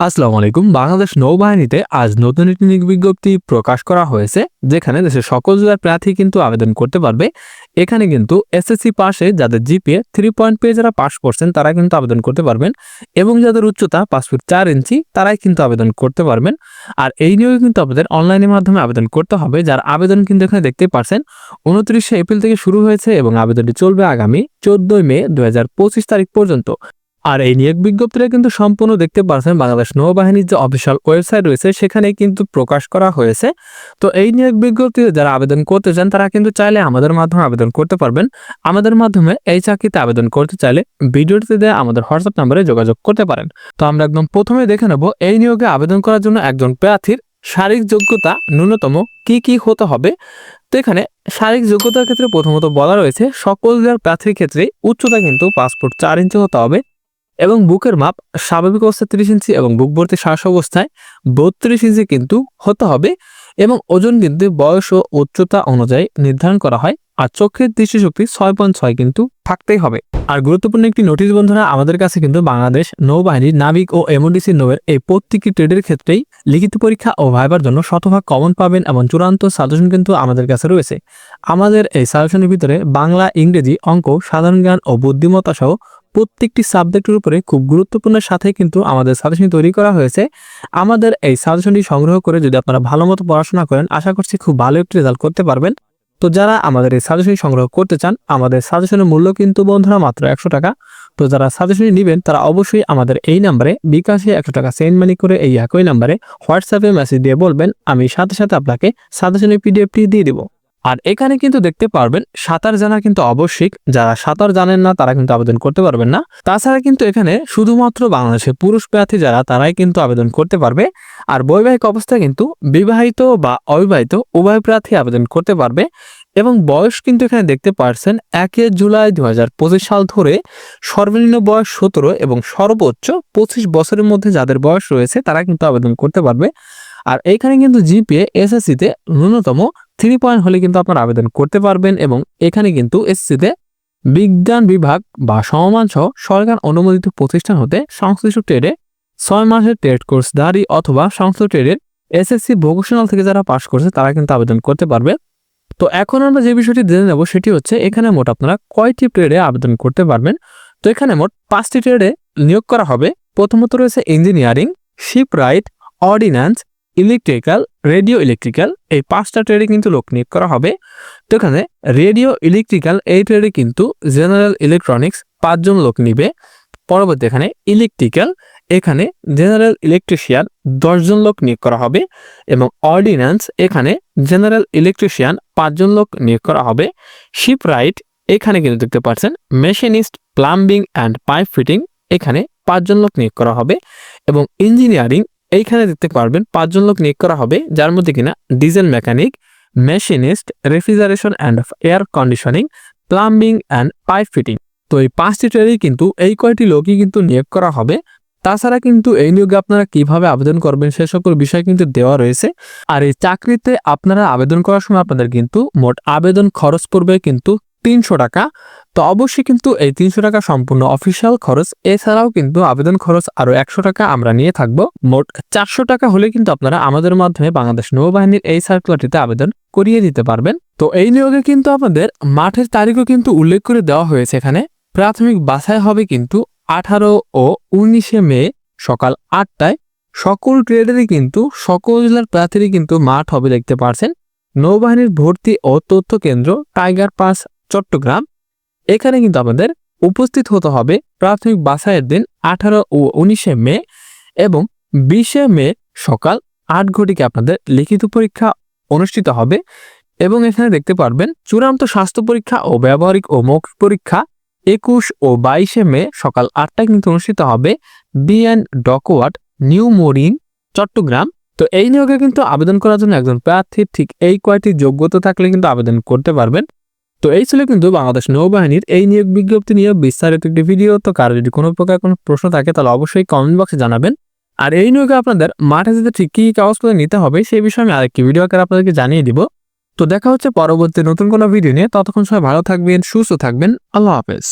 আসসালামু আলাইকুম। বাংলাদেশ নৌবাহিনীতে আজ নতুন একটি বিজ্ঞপ্তি প্রকাশ করা হয়েছে, যেখানে দেশের সকল জেলার প্রার্থী কিন্তু আবেদন করতে পারবে। এখানে কিন্তু এসএসসি পাশে যাদের জিপিএ থ্রি পয়েন্ট পেয়ে যারা পাস করছেন তারা কিন্তু আবেদন করতে পারবেন এবং যাদের উচ্চতা পাঁচ ফুট চার ইঞ্চি, তারাই কিন্তু আবেদন করতে পারবেন। আর এই নিয়োগে কিন্তু আপনাদের অনলাইনের মাধ্যমে আবেদন করতে হবে। যার আবেদন কিন্তু এখানে দেখতে পারছেন উনত্রিশে এপ্রিল থেকে শুরু হয়েছে এবং আবেদনটি চলবে আগামী চোদ্দই মে দু হাজার পঁচিশ তারিখ পর্যন্ত। আর এই নিয়োগ বিজ্ঞপ্তিটা কিন্তু সম্পূর্ণ দেখতে পাচ্ছেন বাংলাদেশ নৌবাহিনীর যে অফিসিয়াল ওয়েবসাইট রয়েছে সেখানে কিন্তু প্রকাশ করা হয়েছে। তো এই নিয়োগ বিজ্ঞপ্তিতে যারা আবেদন করতে চান, তারা কিন্তু চাইলে আমাদের মাধ্যমে আবেদন করতে পারবেন। আমাদের মাধ্যমে এই চাকরিতে আবেদন করতে চাইলে ভিডিওটিতে দেওয়া আমাদের হোয়াটসঅ্যাপ নাম্বারে যোগাযোগ করতে পারেন। তো আমরা একদম প্রথমে দেখে নেব, এই নিয়োগে আবেদন করার জন্য একজন প্রার্থীর শারীরিক যোগ্যতা ন্যূনতম কি কি হতে হবে? তো এখানে শারীরিক যোগ্যতার ক্ষেত্রে প্রথমত বলা রয়েছে, সকল প্রার্থীর ক্ষেত্রে উচ্চতা কিন্তু পাসপোর্ট চার ইঞ্চি হতে হবে। এবং বুকের মাপ স্বাভাবিক অবস্থায় তিরিশ ইঞ্চি এবং বুক ভর্তি শ্বাস অবস্থায় বত্রিশ ইঞ্চি কিন্তু হতে হবে এবং ওজন কিন্তু বয়স ও উচ্চতা অনুযায়ী নির্ধারণ করা হয় আর চোখের দৃষ্টিশক্তি ছয় পয়েন্ট ছয় কিন্তু থাকতেই হবে। আর গুরুত্বপূর্ণ একটি নোটিশ বন্ধুরা, আমাদের কাছে কিন্তু বাংলাদেশ নৌবাহিনীর নাবিক ও এমওডিসি নৌয়ের এই প্রত্যেকটি ট্রেডের ক্ষেত্রেই লিখিত পরীক্ষা ও ভাইবার জন্য শতভাগ কমন পাবেন এবং চূড়ান্ত সাজেশন কিন্তু আমাদের কাছে রয়েছে। আমাদের এই সাজেশনের ভিতরে বাংলা, ইংরেজি অঙ্ক, সাধারণ জ্ঞান ও বুদ্ধিমত্তা সহ প্রত্যেকটি সাবজেক্টের উপরে খুব গুরুত্বপূর্ণের সাথে কিন্তু আমাদের সাজেশন তৈরি করা হয়েছে। আমাদের এই সাজেশনটি সংগ্রহ করে যদি আপনারা ভালো মতো পড়াশোনা করেন, আশা করছি খুব ভালো একটি রেজাল্ট করতে পারবেন। তো যারা আমাদের এই সাজেশন সংগ্রহ করতে চান, আমাদের সাজেশনের মূল্য কিন্তু বন্ধুরা মাত্র একশো টাকা। তো যারা সাজেশনটি নেবেন, তারা অবশ্যই আমাদের এই নাম্বারে বিকাশে একশো টাকা সেন্ড মানি করে এই একই নাম্বারে হোয়াটসঅ্যাপে মেসেজ দিয়ে বলবেন, আমি সাথে সাথে আপনাকে সাজেশনের পিডিএফটি দিয়ে দিব। আর এখানে কিন্তু দেখতে পারবেন, সাঁতার জানা কিন্তু আবশ্যিক। যারা সাঁতার জানেন না, তারা কিন্তু আবেদন করতে পারবেন না। তাছাড়া কিন্তু এখানে শুধুমাত্র বাংলাদেশের পুরুষ প্রার্থী যারা, তারাই কিন্তু আবেদন করতে পারবে। আর বৈবাহিক অবস্থায় কিন্তু বিবাহিত বা অবিবাহিত উভয় প্রার্থী আবেদন করতে পারবে। এবং বয়স কিন্তু এখানে দেখতে পারছেন, একে জুলাই দু হাজার পঁচিশ সাল ধরে সর্বনিম্ন বয়স সতেরো এবং সর্বোচ্চ পঁচিশ বছরের মধ্যে যাদের বয়স রয়েছে, তারা কিন্তু আবেদন করতে পারবে। আর এইখানে কিন্তু জিপিএ, এসএসসিতে ন্যূনতম থ্রি পয়েন্ট হলে কিন্তু আপনারা আবেদন করতে পারবেন এবং এখানে কিন্তু এসসিতে বিজ্ঞান বিভাগ বা সমমান সহ সরকার অনুমোদিত প্রতিষ্ঠান হতে সংশ্লিষ্ট ট্রেডে ছয় মাসের ট্রেড কোর্স দাঁড়ি অথবা সংশ্লিষ্ট ট্রেডের এসএসসি ভোকেশনাল থেকে যারা পাশ করছে তারা কিন্তু আবেদন করতে পারবে। তো এখন আমরা যে বিষয়টি জেনে নেব সেটি হচ্ছে এখানে মোট আপনারা কয়টি ট্রেডে আবেদন করতে পারবেন? তো এখানে মোট পাঁচটি ট্রেডে নিয়োগ করা হবে। প্রথমত রয়েছে engineering shipwright ordnance electrical, radio electrical, এই পাঁচটা ট্রেডে কিন্তু লোক নিয়োগ করা হবে। তো এখানে রেডিও ইলেকট্রিক্যাল, এই ট্রেডে কিন্তু জেনারেল ইলেকট্রনিক্স পাঁচজন লোক নিবে। পরবর্তী এখানে ইলেকট্রিক্যাল, এখানে জেনারেল ইলেকট্রিশিয়ান দশজন লোক নিয়োগ করা হবে এবং অর্ডিন্যান্স, এখানে জেনারেল ইলেকট্রিশিয়ান পাঁচজন লোক নিয়োগ করা হবে। শিপ রাইট এখানে কিন্তু দেখতে পাচ্ছেন, machinist, plumbing and pipe fitting, এখানে পাঁচজন লোক নিয়োগ করা হবে এবং ইঞ্জিনিয়ারিং এইখানে দেখতে পারবেন পাঁচজন লোক নিয়োগ করা হবে, যার মধ্যে কিনা diesel mechanic machinist refrigeration and air conditioning plumbing and pipe fitting তো এই পাঁচটি ট্রেডেই কিন্তু, এই কয়টি লোকই কিন্তু নিয়োগ করা হবে। তাছাড়া কিন্তু এই নিয়োগে আপনারা কীভাবে আবেদন করবেন সে সকল বিষয় কিন্তু দেওয়া রয়েছে। আর এই চাকরিতে আপনারা আবেদন করার সময় আপনাদের কিন্তু মোট আবেদন খরচ পড়বে কিন্তু তিনশো টাকা। তো অবশ্যই কিন্তু এই তিনশো টাকা সম্পূর্ণ অফিসিয়াল খরচ। এছাড়াও কিন্তু আবেদন খরচ আরও একশো টাকা আমরা নিয়ে থাকব। মোট চারশো টাকা হলে কিন্তু আপনারা আমাদের মাধ্যমে বাংলাদেশ নৌবাহিনীর এই সার্কুলারটিতে আবেদন করিয়ে দিতে পারবেন। তো এই নিয়োগে কিন্তু আপনাদের মাঠের তারিখও কিন্তু উল্লেখ করে দেওয়া হয়েছে এখানে। প্রাথমিক বাছাই হবে কিন্তু আঠারো ও উনিশে মে সকাল আটটায়। সকল ট্রেডেরই কিন্তু, সকল জেলার প্রার্থীরই কিন্তু মাঠ হবে দেখতে পারছেন। নৌবাহিনীর ভর্তি ও তথ্য কেন্দ্র টাইগার পাস চট্টগ্রাম। এখানে কিন্তু আমাদের উপস্থিত হতে হবে প্রাথমিক বাছাইয়ের দিন আঠারো ও উনিশে মে এবং বিশে মে সকাল আট ঘটিকে আপনাদের লিখিত পরীক্ষা অনুষ্ঠিত হবে এবং এখানে দেখতে পারবেন চূড়ান্ত স্বাস্থ্য পরীক্ষা ও ব্যবহারিক ও মৌখিক পরীক্ষা একুশ ও বাইশে মে সকাল আটটায় কিন্তু অনুষ্ঠিত হবে B BN dockyard new mooring, Chittagong. তো এই নিয়োগে কিন্তু আবেদন করার জন্য একজন প্রার্থীর ঠিক এই কয়টি যোগ্যতা থাকলে কিন্তু আবেদন করতে পারবেন। তো এই ছিল কিন্তু বাংলাদেশ নৌবাহিনীর এই নিয়োগ বিজ্ঞপ্তি নিয়ে বিস্তারিত একটি ভিডিও তো কারও যদি কোনো প্রকার কোনো প্রশ্ন থাকে, তাহলে অবশ্যই কমেন্ট বক্সে জানাবেন। আর এই নিয়োগে আপনাদের মাঠে যেতে ঠিক কী কাগজপত্র নিতে হবে, সেই বিষয়ে আমি আরেকটি ভিডিও আকারে আপনাদেরকে জানিয়ে দিব। তো দেখা হচ্ছে পরবর্তী নতুন কোনো ভিডিও নিয়ে। ততক্ষণ সবাই ভালো থাকবেন, সুস্থ থাকবেন। আল্লাহ হাফেজ।